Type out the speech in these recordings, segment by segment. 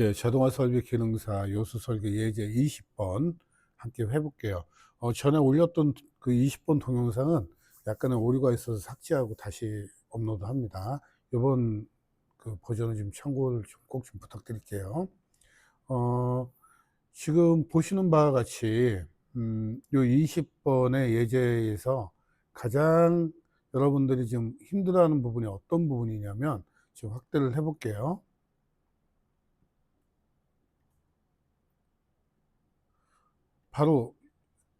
예, 자동화 설비 기능사 요수 설계 예제 20번 함께 해볼게요. 어, 전에 올렸던 그 20번 동영상은 약간의 오류가 있어서 삭제하고 다시 업로드 합니다. 이번 그 버전은 좀 참고를 꼭좀 부탁드릴게요. 어, 지금 보시는 바와 같이, 음, 요 20번의 예제에서 가장 여러분들이 좀 힘들어하는 부분이 어떤 부분이냐면, 지금 확대를 해볼게요. 바로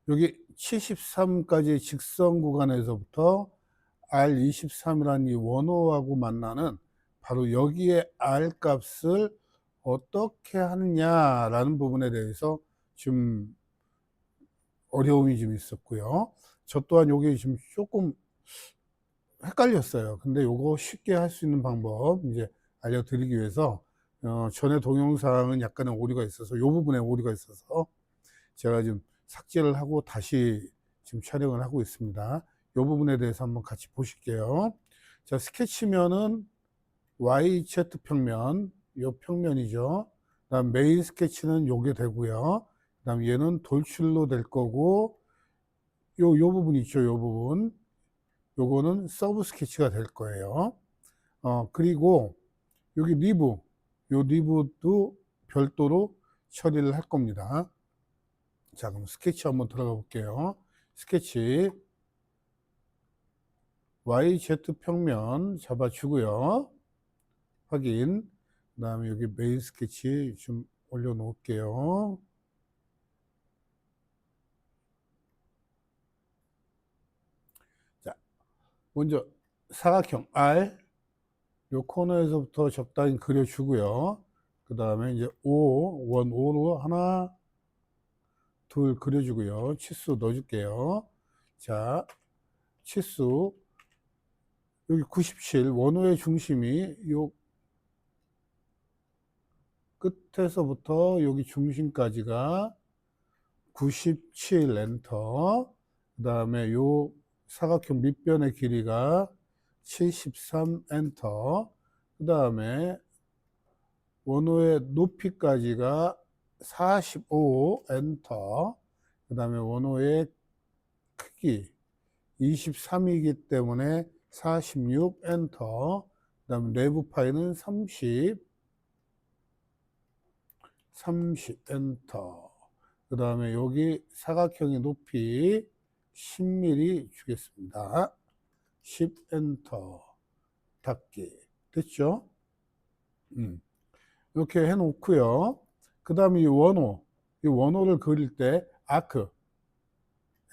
여기 73까지 직선 구간에서부터 R23이라는 이 원호하고 만나는 바로 여기에 R 값을 어떻게 하느냐라는 부분에 대해서 좀 어려움이 좀 있었고요. 저 또한 여기 지금 조금 헷갈렸어요. 근데 요거 쉽게 할 수 있는 방법 이제 알려드리기 위해서 어, 전에 동영상은 약간의 오류가 있어서 요 부분에 오류가 있어서 제가 지금 삭제를 하고 다시 지금 촬영을 하고 있습니다. 이 부분에 대해서 한번 같이 보실게요. 자, 스케치면은 YZ 평면, 요 평면이죠. 그 다음 메인 스케치는 요게 되고요. 그 다음 얘는 돌출로 될 거고, 요, 요 부분 있죠, 요 부분. 요거는 서브 스케치가 될 거예요. 어, 그리고 여기 리브, 요 리브도 별도로 처리를 할 겁니다. 자, 그럼 스케치 한번 들어가 볼게요. 스케치. YZ 평면 잡아주고요. 확인. 그 다음에 여기 메인 스케치 좀 올려놓을게요. 자, 먼저 사각형 R. 요 코너에서부터 적당히 그려주고요. 그 다음에 이제 O, 원 O로 하나, 둘 그려주고요. 치수 넣어줄게요. 자, 치수 여기 97 원호의 중심이 요 끝에서부터 여기 중심까지가 97 엔터 그 다음에 요 사각형 밑변의 길이가 73 엔터 그 다음에 원호의 높이까지가 45 엔터. 그 다음에 원호의 크기 23이기 때문에 46 엔터. 그 다음에 내부 파일은 30 30 엔터. 그 다음에 여기 사각형의 높이 10mm 주겠습니다. 10 엔터. 닫기. 됐죠? 음. 이렇게 해 놓고요 그 다음에 이 원호, 이 원호를 그릴 때 아크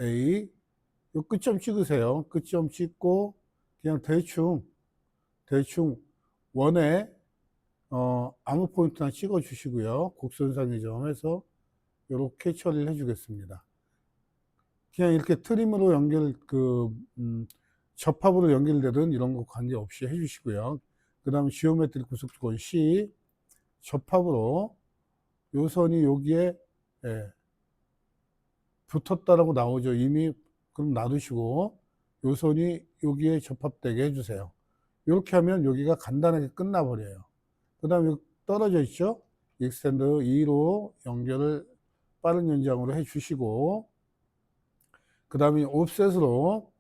A 요 끝점 찍으세요. 끝점 찍고 그냥 대충 대충 원에 어, 아무 포인트나 찍어 주시고요. 곡선상의 점에서 이렇게 처리를 해 주겠습니다. 그냥 이렇게 트림으로 연결 그 음, 접합으로 연결되든 이런 거 관계없이 해 주시고요. 그 다음에 지오메트리 구속조건 C 접합으로 요 선이 여기에 예, 붙었다라고 나오죠. 이미 그럼 놔두시고 요 선이 여기에 접합되게 해주세요. 이렇게 하면 여기가 간단하게 끝나버려요. 그 다음에 떨어져 있죠. 익스텐드 2로 연결을 빠른 연장으로 해주시고 그 다음에 옵셋으로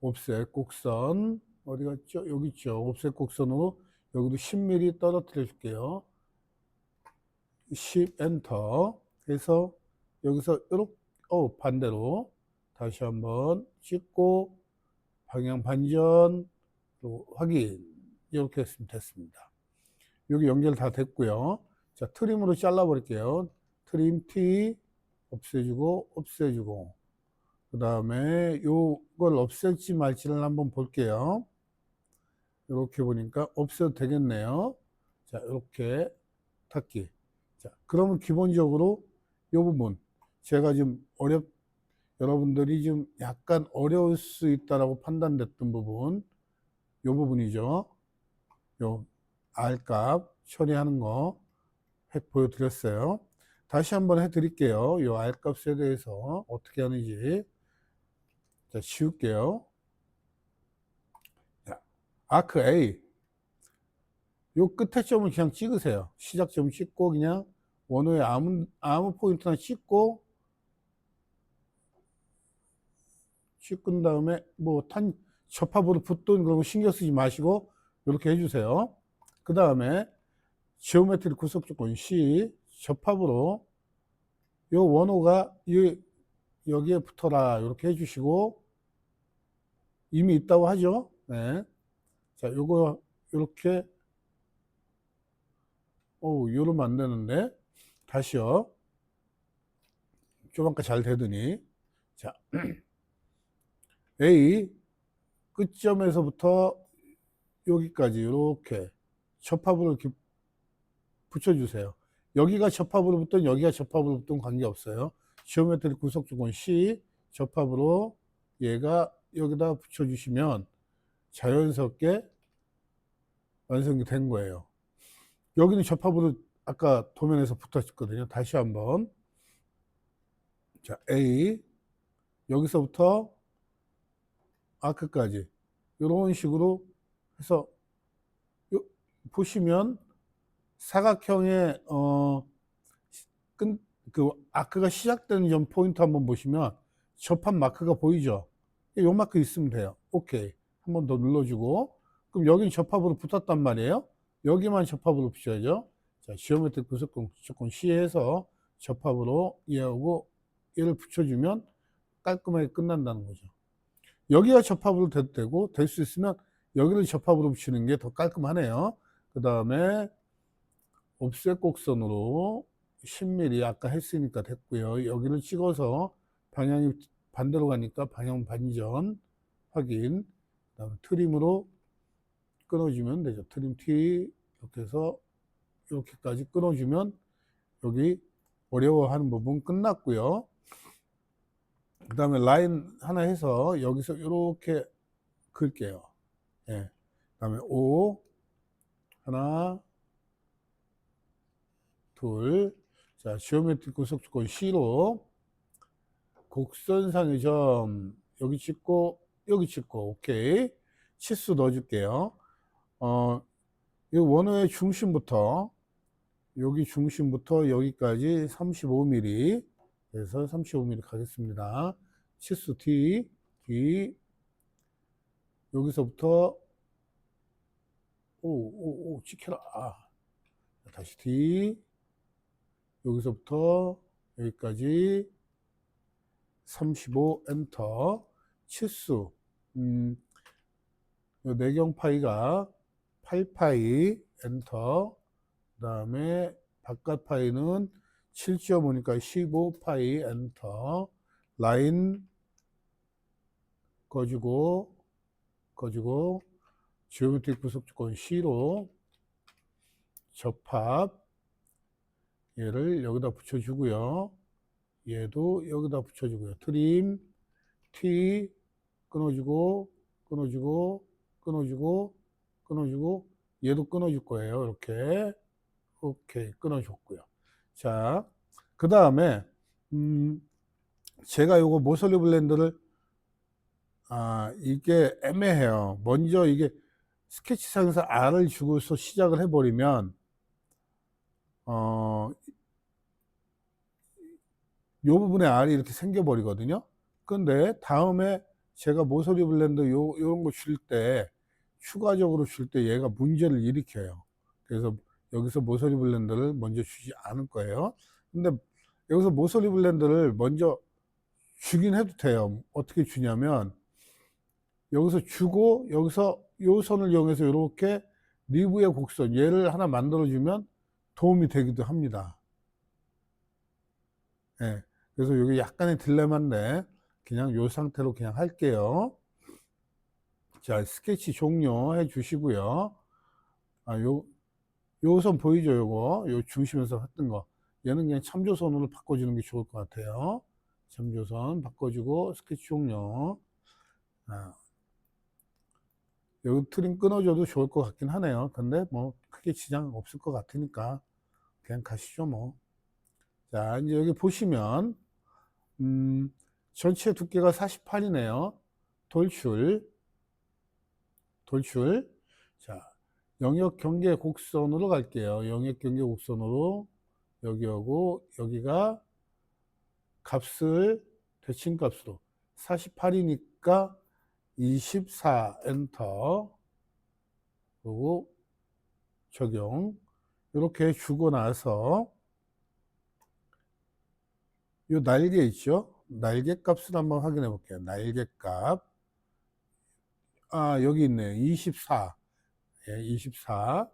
옵셋 곡선 어디 갔죠? 여기 있죠. 옵셋 곡선으로 여기도 10mm 떨어뜨려 줄게요. 10 엔터 해서 여기서 이렇게 어 반대로 다시 한번 찍고 방향 반전 또 확인 이렇게 했으면 됐습니다. 여기 연결 다 됐고요. 자 트림으로 잘라 버릴게요. 트림 T 없애주고 없애주고 그 다음에 요걸 없앨지 말지를 한번 볼게요. 이렇게 보니까 없애도 되겠네요. 자 이렇게 닫기 자, 그러면 기본적으로 이 부분 제가 지금 어렵 여러분들이 좀 약간 어려울 수 있다라고 판단됐던 부분 이 부분이죠. 요 R값 처리하는 거해 보여드렸어요. 다시 한번 해드릴게요. 요 R값에 대해서 어떻게 하는지 자 지울게요. 자, 아크 A 요 끝에 점을 그냥 찍으세요. 시작점 찍고 그냥 원호에 아무 아무 포인트나 찍고 찍은 다음에 뭐 탄 접합으로 붙든 그런 거 신경 쓰지 마시고 이렇게 해주세요. 그 다음에 지오메트리 구속 조건 C 접합으로 요 원호가 이 여기에 붙어라 이렇게 해주시고 이미 있다고 하죠. 네. 자, 요거 이렇게 오, 이러면 안 되는데 다시요. 좀 아까 잘 되더니 자 A 끝점에서부터 여기까지 이렇게 접합으로 붙여주세요. 여기가 접합으로 붙든 여기가 접합으로 붙든 관계없어요. 지오메트리 구속 조건 C 접합으로 얘가 여기다 붙여주시면 자연스럽게 완성이 된 거예요. 여기는 접합으로 아까 도면에서 붙었거든요. 다시 한번 자 A 여기서부터 아크까지 이런 식으로 해서 요- 보시면 사각형의 어, 끈, 그 아크가 시작되는 점 포인트 한번 보시면 접합 마크가 보이죠? 요 마크 있으면 돼요. 오케이. 한 번 더 눌러주고 그럼 여기는 접합으로 붙었단 말이에요. 여기만 접합으로 붙여야죠. 자, 지오메트리 구속권 조건 C에서 접합으로 얘하고 얘를 붙여주면 깔끔하게 끝난다는 거죠. 여기가 접합으로 돼도 되고 될 수 있으면 여기를 접합으로 붙이는 게 더 깔끔하네요. 그 다음에 옵셋 곡선으로 10mm 아까 했으니까 됐고요. 여기를 찍어서 방향이 반대로 가니까 방향 반전 확인. 그 다음에 트림으로 끊어주면 되죠. 트림 T 이렇게 해서 이렇게까지 끊어주면 여기 어려워하는 부분 끝났고요. 그 다음에 라인 하나 해서 여기서 이렇게 그을게요. 예. 그 다음에 O 하나 둘 자, 지오메트리 구속 조건 C로 곡선상의 점 여기 찍고 여기 찍고 오케이 치수 넣어줄게요. 어, 이 원호의 중심부터 여기 중심부터 여기까지 35mm 그래서 35mm 가겠습니다. 치수 T, D 여기서부터 오, 오, 오, 찍혀라. 아. 다시 D 여기서부터 여기까지 35 엔터 치수 음, 요 내경 파이가 8파이 엔터 그 다음에 바깥 파이는 7.5니까 15파이 엔터 라인 꺼주고 꺼주고 지오메트릭 구속 조건 C로 접합 얘를 여기다 붙여주고요. 얘도 여기다 붙여주고요. 트림 T 끊어주고 끊어주고 끊어주고 끊어주고 얘도 끊어줄 거예요. 이렇게 오케이 끊어줬고요. 자, 그 다음에 음, 제가 요거 모서리 블렌더를 아 이게 애매해요. 먼저 이게 스케치상에서 R을 주고서 시작을 해버리면 어, 요 부분에 R이 이렇게 생겨버리거든요. 근데 다음에 제가 모서리 블렌더 요, 요런 거 줄 때, 추가적으로 줄때 얘가 문제를 일으켜요. 그래서 여기서 모서리 블렌더를 먼저 주지 않을 거예요. 근데 여기서 모서리 블렌더를 먼저 주긴 해도 돼요. 어떻게 주냐면, 여기서 주고, 여기서 요 선을 이용해서 이렇게 리브의 곡선, 얘를 하나 만들어주면 도움이 되기도 합니다. 예. 그래서 여기 약간의 딜레마인데, 그냥 요 상태로 그냥 할게요. 자, 스케치 종료해 주시고요. 아, 요, 요선 보이죠? 요거. 요 중심에서 했던 거. 얘는 그냥 참조선으로 바꿔주는 게 좋을 것 같아요. 참조선 바꿔주고, 스케치 종료. 아, 여기 트림 끊어줘도 좋을 것 같긴 하네요. 근데 뭐, 크게 지장 없을 것 같으니까, 그냥 가시죠, 뭐. 자, 이제 여기 보시면, 음, 전체 두께가 48이네요. 돌출. 돌출. 자, 영역 경계 곡선으로 갈게요. 영역 경계 곡선으로 여기하고 여기가 값을 대칭 값으로 48이니까 24 엔터 그리고 적용 이렇게 주고 나서 요 날개 있죠? 날개 값을 한번 확인해 볼게요. 날개 값. 아, 여기 있네요. 24. 예, 24.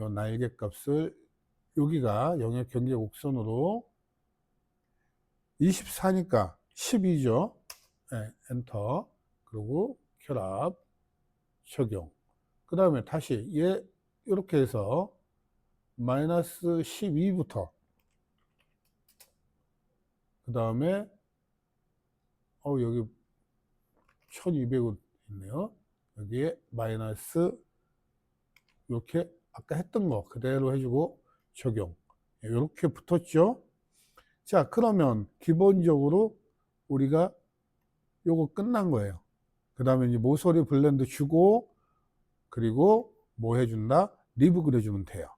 요 날개 값을 여기가 영역 경계 곡선으로 24니까 12죠. 예, 엔터. 그리고 결합 적용. 그 다음에 다시 얘 이렇게 해서 마이너스 12부터 그 다음에 어 여기 1200원 있네요. 여기에 마이너스 이렇게 아까 했던 거 그대로 해주고 적용 이렇게 붙었죠. 자 그러면 기본적으로 우리가 요거 끝난 거예요. 그 다음에 이제 모서리 블렌드 주고 그리고 뭐 해준다? 리브 그려주면 돼요.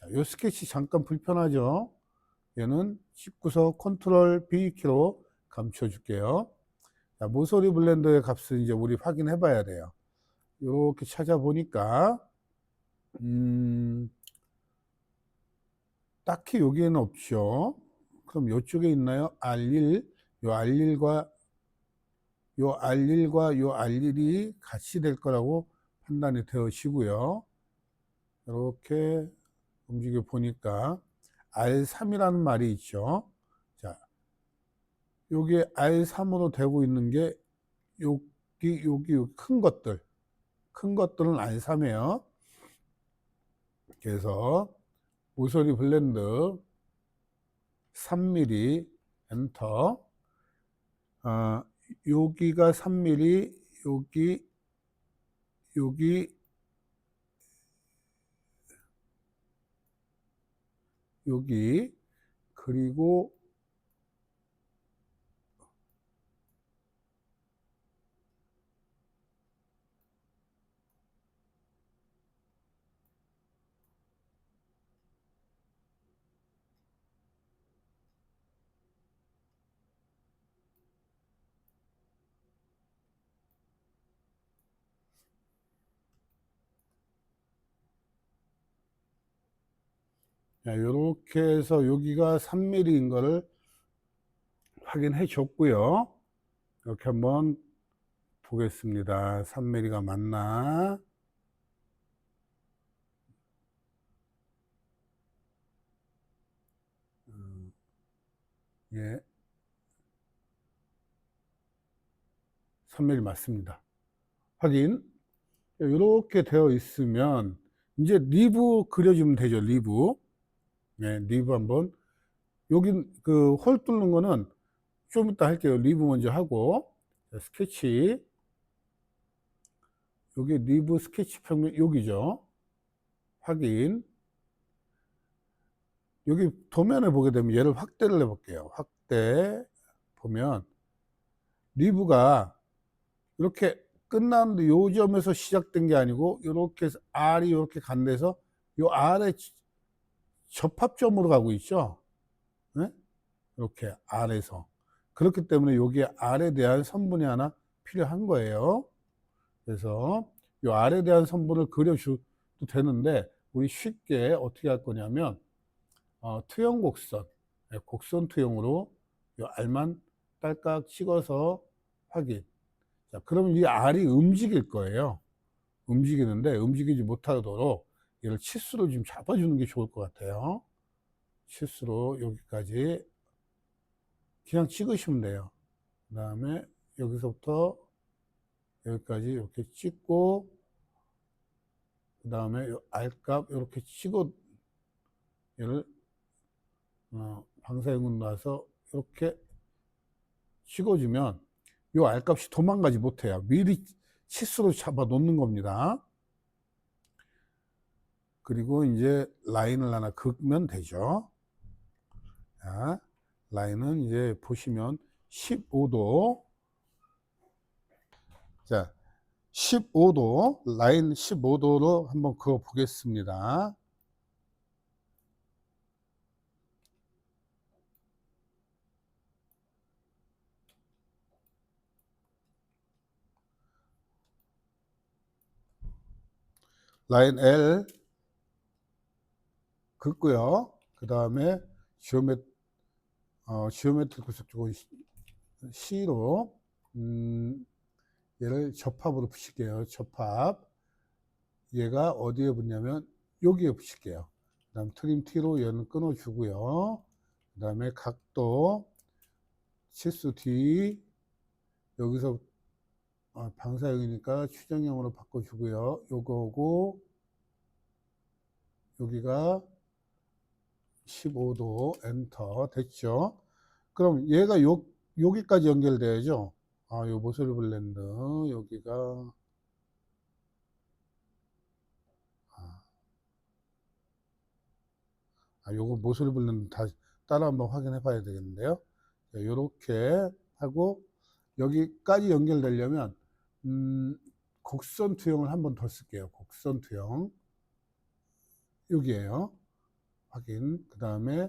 자, 요 스케치 잠깐 불편하죠? 얘는 19서 컨트롤 B키로 감춰줄게요. 자, 모서리 블렌더의 값을 이제 우리 확인해 봐야 돼요. 이렇게 찾아보니까, 음, 딱히 여기에는 없죠. 그럼 이쪽에 있나요? R1, 요 R1과 요 R1과 요 R1이 같이 될 거라고 판단이 되어지고요. 이렇게 움직여 보니까 R3이라는 말이 있죠. 자, 요게 R3으로 되고 있는 게 여기, 여기, 여기 큰 것들. 큰 것들은 R3이에요. 그래서 모서리 블렌드 3mm 엔터. 아, 여기가 3mm, 여기, 여기, 여기, 그리고 이렇게 해서 여기가 3mm인 거를 확인해 줬고요. 이렇게 한번 보겠습니다. 3mm가 맞나? 음, 예. 3mm 맞습니다. 확인. 이렇게 되어 있으면 이제 리브 그려주면 되죠. 리브. 네, 리브 한번. 여긴 그홀 뚫는 거는 좀 이따 할게요. 리브 먼저 하고. 자, 스케치. 여기 리브 스케치 평면 여기죠. 확인. 여기 도면을 보게 되면 얘를 확대를 해 볼게요. 확대 보면 리브가 이렇게 끝났는데 요 점에서 시작된 게 아니고 이렇게 R이 이렇게 간 데서 요 R의 접합점으로 가고 있죠. 네? 이렇게 R에서. 그렇기 때문에 여기에 R에 대한 선분이 하나 필요한 거예요. 그래서 이 R에 대한 선분을 그려줘도 되는데 우리 쉽게 어떻게 할 거냐면 어, 투영 곡선, 네, 곡선 투영으로 이 R만 딸깍 찍어서 확인. 자, 그러면 이 R이 움직일 거예요. 움직이는데 움직이지 못하도록 얘를 치수로 좀 잡아주는 게 좋을 것 같아요. 치수로 여기까지 그냥 찍으시면 돼요. 그 다음에 여기서부터 여기까지 이렇게 찍고 그 다음에 R값 이렇게 찍어 얘를 어, 방사형으로 놔서 이렇게 찍어주면 이 R값이 도망가지 못해요. 미리 치수로 잡아 놓는 겁니다. 그리고 이제 라인을 하나 긋면 되죠. 자, 라인은 이제 보시면 15도. 자, 15도, 라인 15도로 한번 그어 보겠습니다. 라인 L 긋고요. 그 다음에 지오메, 어, 지오메트리 구석 쪽은 C로 음, 얘를 접합으로 붙일게요. 접합. 얘가 어디에 붙냐면 여기에 붙일게요. 그 다음 트림 T로 얘는 끊어주고요. 그 다음에 각도 치수 D 여기서 어, 방사형이니까 추정형으로 바꿔주고요. 요거고 여기가 15도 엔터 됐죠. 그럼 얘가 요, 여기까지 연결돼야죠. 아, 요 모서리 블렌드 여기가 아, 아 요거 모서리 블렌드 다시 따라 한번 확인해 봐야 되겠는데요. 요렇게 하고 여기까지 연결되려면 음, 곡선 투영을 한번 더 쓸게요. 곡선 투영 여기에요. 확인. 그 다음에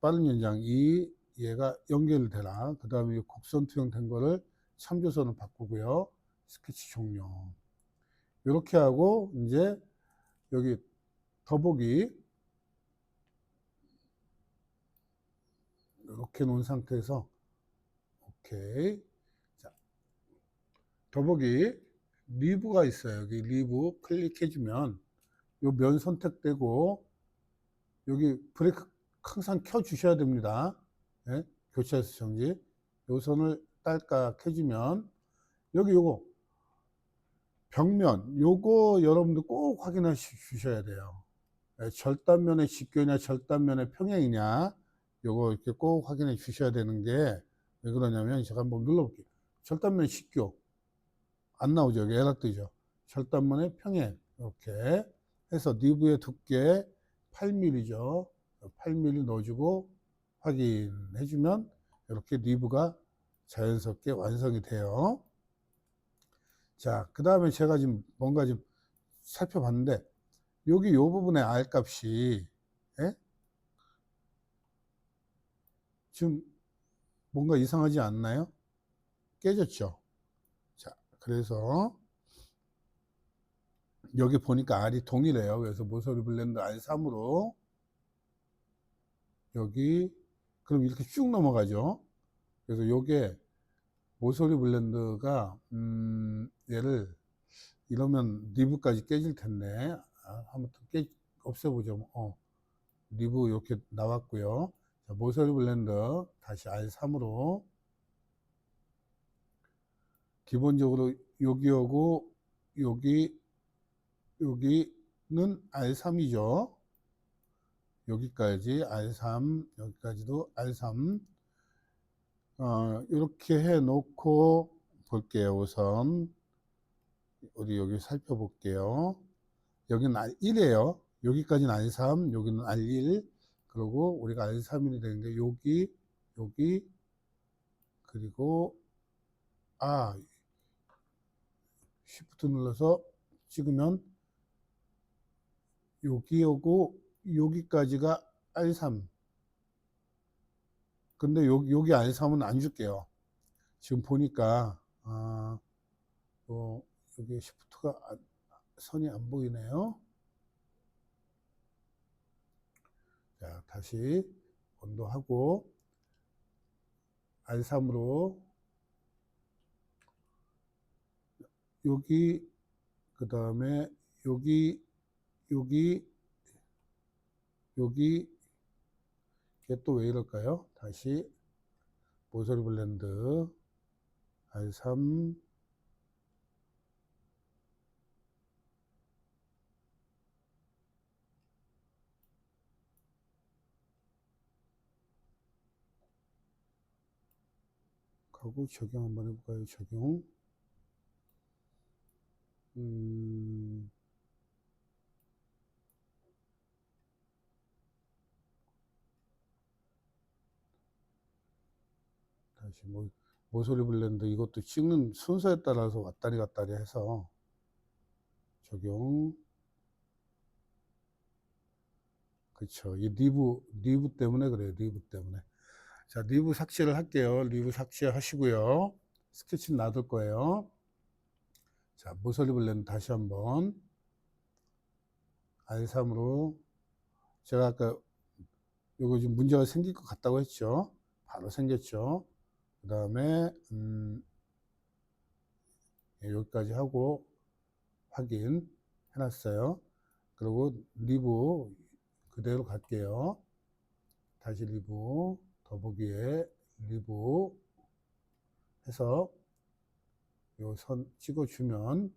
빠른 연장 2 얘가 연결되라. 그 다음에 곡선 투영된 거를 참조선을 바꾸고요. 스케치 종료. 이렇게 하고 이제 여기 더보기 이렇게 놓은 상태에서 오케이. 자, 더보기 리브가 있어요. 여기 리브 클릭해주면 요 면 선택되고 여기 브레이크 항상 켜 주셔야 됩니다. 예? 교차에서 정지. 요 선을 딸깍 해주면 여기 요거 벽면 요거 여러분들 꼭 확인해 주셔야 돼요. 예, 절단면의 직교냐 절단면의 평행이냐 요거 이렇게 꼭 확인해 주셔야 되는 게 왜 그러냐면 제가 한번 눌러볼게요. 절단면 직교 안 나오죠. 여기 에러 뜨죠. 절단면의 평행 이렇게 해서 니브의 두께 8mm죠. 8mm 넣어주고 확인해주면 이렇게 니브가 자연스럽게 완성이 돼요. 자, 그 다음에 제가 지금 뭔가 좀 살펴봤는데 여기 요 부분의 R 값이 예? 지금 뭔가 이상하지 않나요? 깨졌죠? 자, 그래서 여기 보니까 R이 동일해요. 그래서 모서리 블렌드 R3으로 여기 그럼 이렇게 쭉 넘어가죠. 그래서 요게 모서리 블렌드가 음 얘를 이러면 리브까지 깨질 텐데 아, 한번 깨 없애보죠. 어, 리브 이렇게 나왔고요. 자, 모서리 블렌드 다시 R3으로 기본적으로 여기하고 여기 여기는 R3이죠. 여기까지 R3, 여기까지도 R3. 어, 이렇게 해 놓고 볼게요. 우선 우리 여기 살펴볼게요. 여기는 R1이에요. 여기까지는 R3, 여기는 R1. 그리고 우리가 R3이 되는 게 여기, 여기, 그리고 아, 쉬프트 눌러서 찍으면 여기 오고 여기까지가 R3 근데 여기, 여기 R3은 안 줄게요. 지금 보니까 아, 어, 여기 시프트가 안, 선이 안 보이네요. 자 다시 온도하고 R3으로 여기 그 다음에 여기 여기 여기 이게 또 왜 이럴까요? 다시 모서리 블렌드 R3 하고 적용 한번 해볼까요? 적용 음 다시 뭐 모서리 블렌드 이것도 찍는 순서에 따라서 왔다리 갔다리 해서 적용. 그쵸. 이 리브 리브 때문에 그래요 리브 때문에. 자 리브 삭제를 할게요. 리브 삭제 하시고요. 스케치 놔둘 거예요. 자 모서리 블렌드 다시 한번 R3으로 제가 아까 요거 지금 문제가 생길 것 같다고 했죠? 바로 생겼죠 그 다음에 음, 예, 여기까지 하고 확인 해놨어요. 그리고 리브 그대로 갈게요. 다시 리브 더보기에 리브 해서 요 선 찍어주면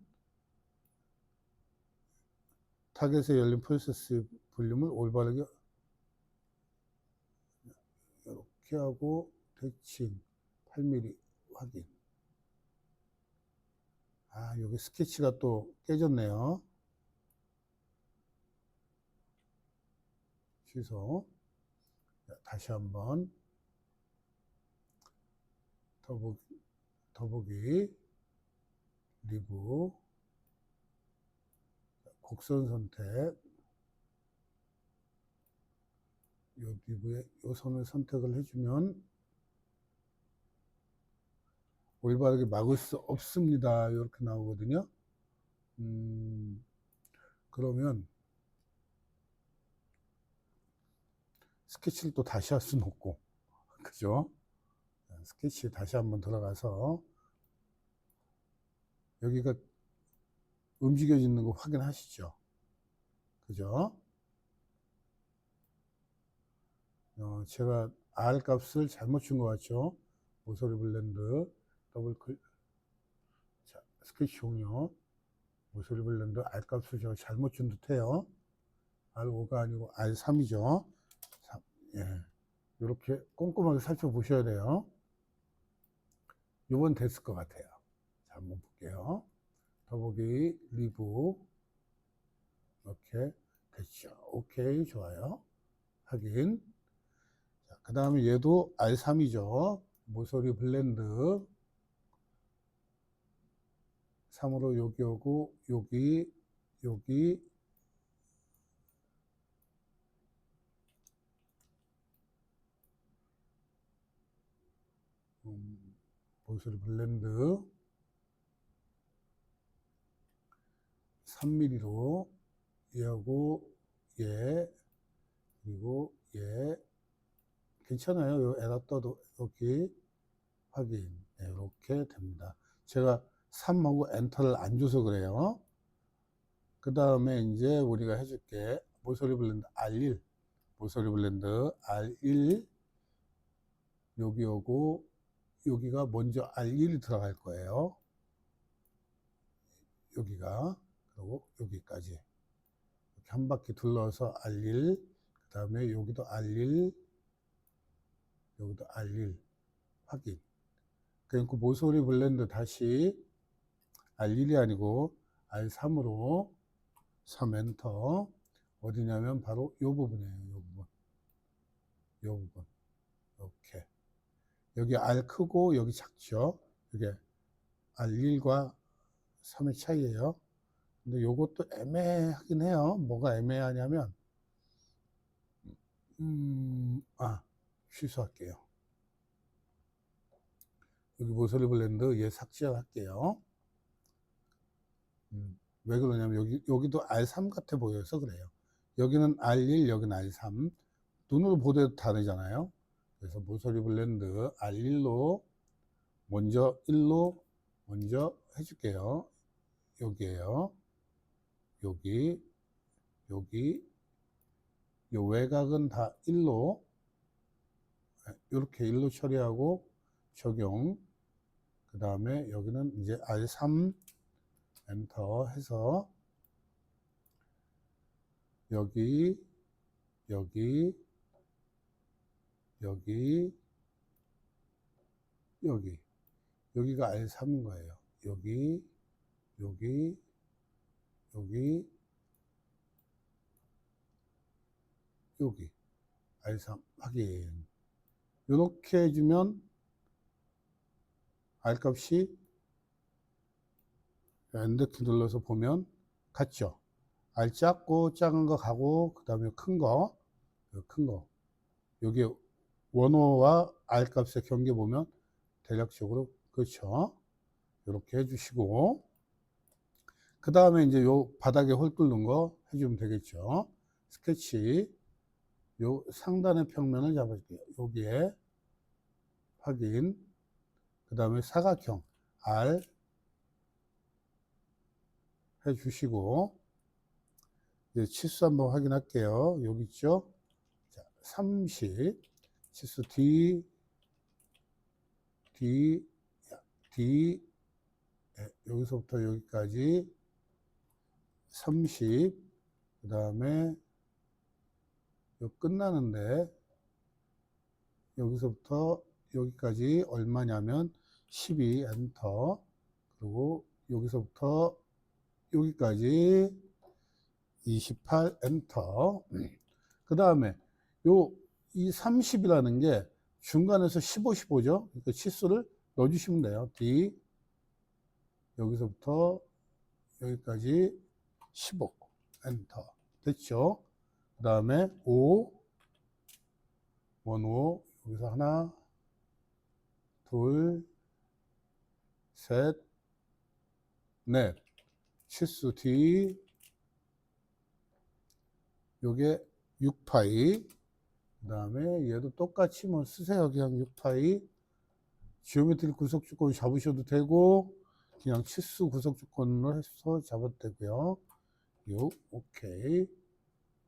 타겟에 열린 프로세스 볼륨을 올바르게 이렇게 하고 대칭 8mm 확인. 아, 여기 스케치가 또 깨졌네요. 취소. 자, 다시 한번 더보기, 더보기 리브 곡선 선택 요 리브에 요 선을 선택을 해주면 올바르게 막을 수 없습니다. 이렇게 나오거든요. 음, 그러면 스케치를 또 다시 할 수는 없고, 그죠? 스케치 다시 한번 들어가서 여기가 움직여지는 거 확인하시죠? 그죠? 어, 제가 R 값을 잘못 준 것 같죠? 모서리 블렌드 더블 클 자, 스케치 종료. 모서리 블렌드 R 값을 제가 잘못 준 듯해요. R5가 아니고 R3이죠. 3, 예. 이렇게 꼼꼼하게 살펴보셔야 돼요. 요번 됐을 것 같아요. 자 한번 볼게요. 더보기 리브 이렇게 됐죠. 오케이. 좋아요. 확인. 그 다음에 얘도 R3이죠. 모서리 블렌드 3으로 여기 오고 여기 여기 음, 모서리 블렌드 3mm로 얘하고 얘 그리고 얘 괜찮아요. 요 에라떠도 여기 확인 네, 이렇게 됩니다. 제가 3하고 엔터를 안 줘서 그래요. 그 다음에 이제 우리가 해줄 게. 모서리 블렌드 R1 모서리 블렌드 R1 여기 오고 여기가 먼저 R1이 들어갈 거예요. 여기가. 그리고 여기까지. 이렇게 한 바퀴 둘러서 R1 그 다음에 여기도 R1 여기도 R1 확인. 그러니까 모서리 블렌드 다시 R1이 아니고 R3으로 3 엔터 어디냐면 바로 이 부분이에요. 이 부분. 이 부분. 이렇게. 여기 R 크고 여기 작죠. 이게 R1과 3의 차이예요. 근데 요것도 애매하긴 해요. 뭐가 애매하냐면 음, 아, 취소할게요. 여기 모서리 블렌드 얘 삭제할게요. 음, 왜 그러냐면 여기, 여기도 R3 같아 보여서 그래요. 여기는 R1, 여기는 R3. 눈으로 보도 다르잖아요. 그래서 모서리 블렌드 R1로 먼저 1로 먼저 해줄게요. 여기에요. 여기, 여기, 요 외곽은 다 1로 이렇게 1로 처리하고 적용 그 다음에 여기는 이제 R3 엔터 해서 여기 여기 여기 여기. 여기가 R3인 거예요. 여기 여기 여기 여기. R3 확인. 이렇게 해주면 R 값이 엔드키 눌러서 보면 같죠. R 작고 작은 거 가고 그 다음에 큰 거, 큰 거. 여기 원호와 R 값의 경계 보면 대략적으로 그렇죠. 이렇게 해주시고 그 다음에 이제 요 바닥에 홀 뚫는 거 해주면 되겠죠. 스케치 요 상단의 평면을 잡아줄게요. 여기에 확인 그 다음에 사각형 R 해 주시고 이제 치수 한번 확인할게요. 여기 있죠. 자, 30 치수 D D D. 예, 여기서부터 여기까지. 30, 그 다음에 요 끝나는데 여기서부터 여기까지 얼마냐면 12 엔터. 그리고 여기서부터 여기까지 28 엔터. 그 다음에 요 이 30이라는 게 중간에서 15, 15죠? 그러니까 치수를 넣어주시면 돼요. D. 여기서부터 여기까지 15 엔터. 됐죠? 그 다음에 5 원호 여기서 하나 둘 셋 넷 치수 D. 요게 6파이. 그 다음에 얘도 똑같이 뭐 쓰세요. 그냥 6파이. 지오메트리 구속 조건 잡으셔도 되고 그냥 치수 구속 조건으로 해서 잡아도 되고요. 6 오케이.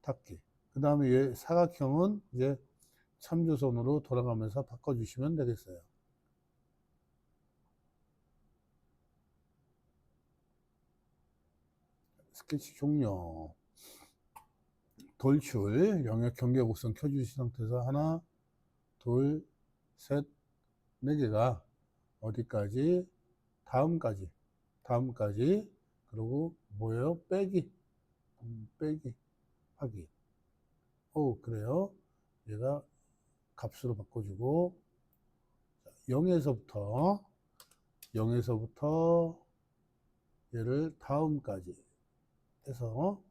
닫기. 그 다음에 얘 사각형은 이제 참조선으로 돌아가면서 바꿔주시면 되겠어요 스케치 종료. 돌출. 영역 경계 곡선 켜주신 상태에서 하나 둘 셋 네 개가 어디까지? 다음까지. 다음까지. 그리고 뭐예요 빼기. 음, 빼기 하기. 오 그래요? 얘가 값으로 바꿔주고. 0에서부터 0에서부터 얘를 다음까지 해서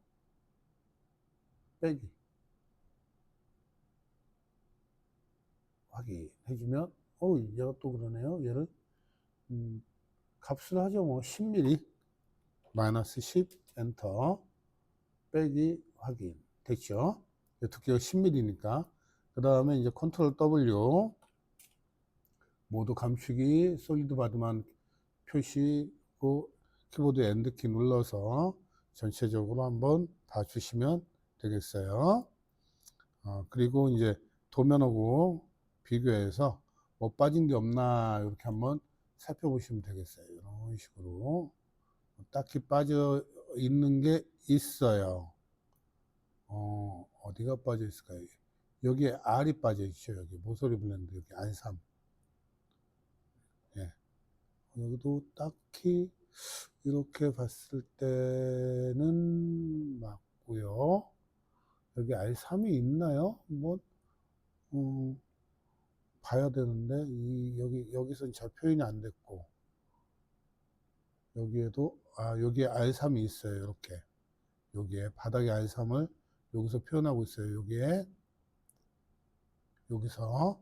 빼기. 확인해주면 어 얘가 또 그러네요 얘를. 음, 값을 하죠 뭐. 10mm 마이너스 10 엔터 빼기 확인. 됐죠? 이 두께가 10mm니까. 그 다음에 이제 컨트롤 W 모두 감추기 솔리드 바드만 표시 고 키보드 엔드키 눌러서 전체적으로 한번 봐주시면 되겠어요. 어, 그리고 이제 도면하고 비교해서 뭐 빠진 게 없나 이렇게 한번 살펴보시면 되겠어요. 이런 식으로 딱히 빠져 있는 게 있어요. 어, 어디가 빠져 있을까요? 여기에 R이 빠져 있죠. 여기 모서리 블렌드 여기 R3. 예. 여기도 딱히 이렇게 봤을 때는 맞고요. 여기 R3이 있나요? 뭐, 음, 봐야 되는데, 이, 여기, 여기선 잘 표현이 안 됐고, 여기에도, 아, 여기에 R3이 있어요. 이렇게. 여기에, 바닥에 R3을 여기서 표현하고 있어요. 여기에, 여기서.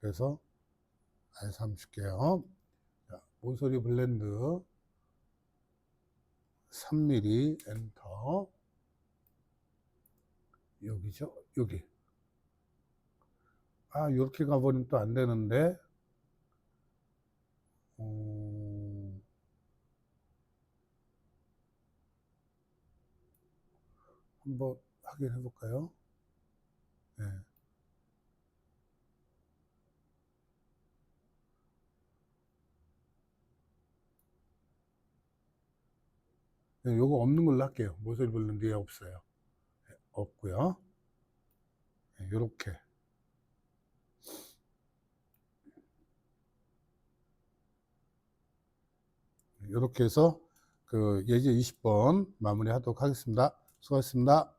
그래서, R3 줄게요. 자, 모서리 블렌드. 3mm 엔터. 여기죠? 여기. 아, 이렇게 가버리면 또 안 되는데. 어... 한번 확인해 볼까요? 요거 없는 걸로 할게요. 모서리 블렌드 에 없어요. 네, 없고요. 네, 요렇게. 이렇게 해서 그 예제 20번 마무리하도록 하겠습니다. 수고하셨습니다.